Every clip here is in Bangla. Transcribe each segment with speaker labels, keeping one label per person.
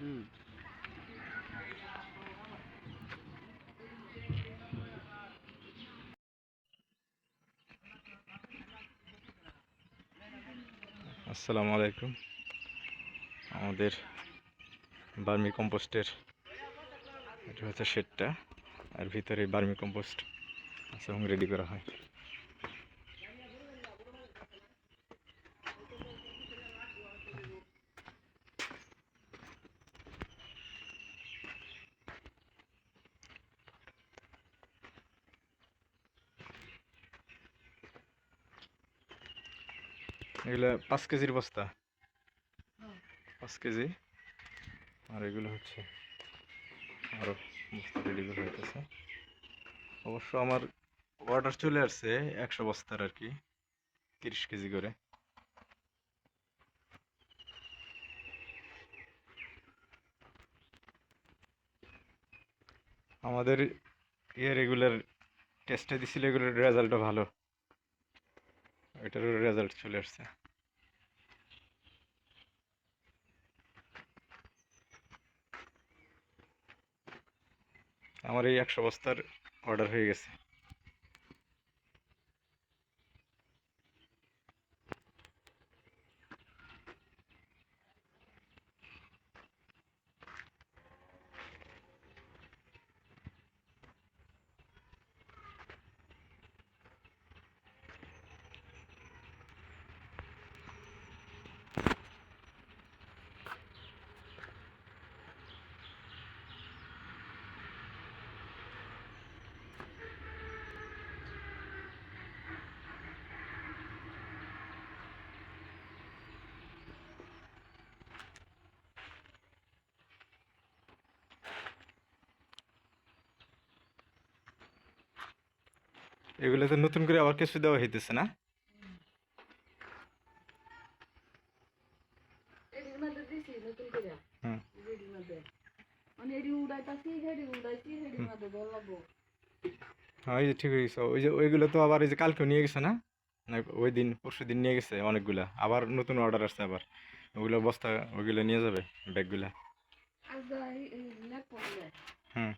Speaker 1: আসসালামু আলাইকুম। আমাদের বার্মি কম্পোস্টের এটা হচ্ছে শেডটা, আর ভিতরে বার্মি কম্পোস্ট এবং রেডি করা হয়। এগুলো পাঁচ কেজির বস্তা। পাঁচ কেজি। আর এগুলো হচ্ছে আরও বস্তা রেডি হইতেছে। অবশ্য আমার অর্ডার চলে আসছে একশো বস্তার আর কি তিরিশ কেজি করে। আমাদের ইয়ে রেগুলার টেস্টে দিছিল এগুলোর রেজাল্টও ভালো। এটারও রেজাল্ট চলে আসছে। আমার এই একশো বস্তার অর্ডার হয়ে গেছে। এগুলো তো নতুন করে আবার কিছু দেওয়া হইতেছে না।
Speaker 2: মানে
Speaker 1: হ্যাঁ এই যে ঠিক হয়ে গেছে ওই যে ওইগুলো তো আবার এই যে কালকেও নিয়ে গেছে না? ওই দিন পরশু দিন নিয়ে গেছে অনেকগুলা। আবার নতুন অর্ডার আসছে আবার। ওগুলো বস্তা ওইগুলো নিয়ে যাবে ব্যাগগুলা। হুম।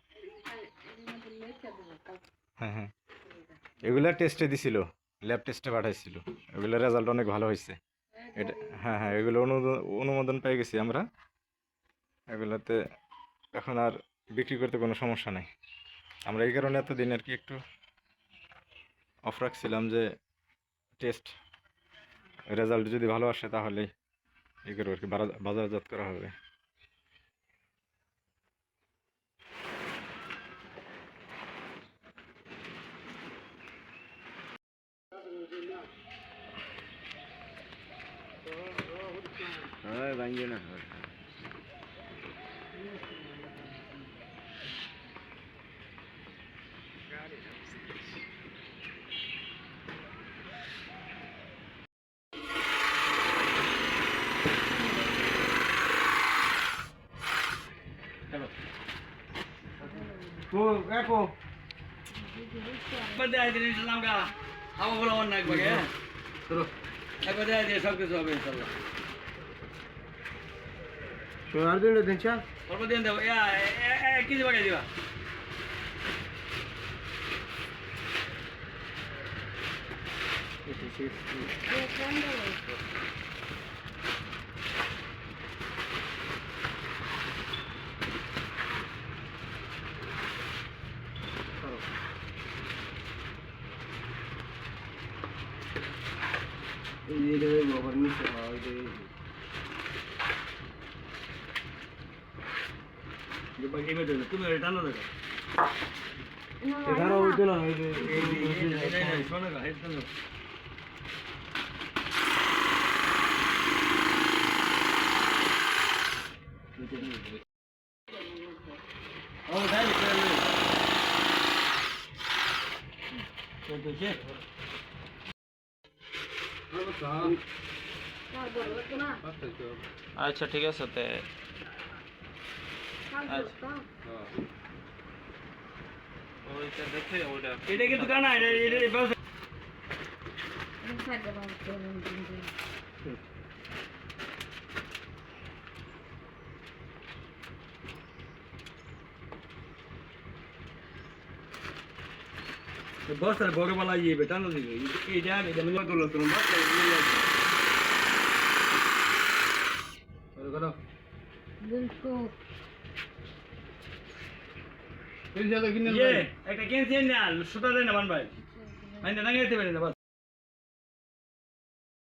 Speaker 1: হ্যাঁ হ্যাঁ। এগুলা টেস্টে দিছিল ল্যাব টেস্টে পাঠাইছিল। ওগুলোর রেজাল্ট অনেক ভালো হয়েছে এটা হ্যাঁ হ্যাঁ এগুলো অনুমোদন পেয়ে গেছি আমরা। এগুলোতে এখন আর বিক্রি করতে কোনো সমস্যা নেই। আমরা এই কারণে এতদিন আর কি একটু অফ রাখছিলাম যে টেস্ট রেজাল্ট যদি ভালো আসে এই করব আর কি বাজারজাত করা হবে।
Speaker 3: হয় ভাঙবে না। দেখো।
Speaker 4: একবার দেয় দিন ইসলামটা আমার। বলে অন্য একবার হ্যাঁ? একবার দেয় দিয়ে
Speaker 3: চা
Speaker 4: অল্প দিন দেবো এক কেজি বাড়িয়ে দিবা
Speaker 3: এই যে বাবার নিচে ওই যে
Speaker 4: তুমি টানো দেখো
Speaker 3: এখানে হইতো না এই যে
Speaker 4: শোনো গা তো তো
Speaker 5: আচ্ছা ঠিক আছে, তে
Speaker 4: এটা কিন্তু কানা এটা এটা বাস
Speaker 2: बस अरे
Speaker 4: बोरे वाला ये बेटा ना दिखे ये जा के जमीन में दोलत रूम बस और करो बिल्कुल করো ভাই। একটা কিনছেন না সুতা দেন না ভাই। আমি না গেতে পারি না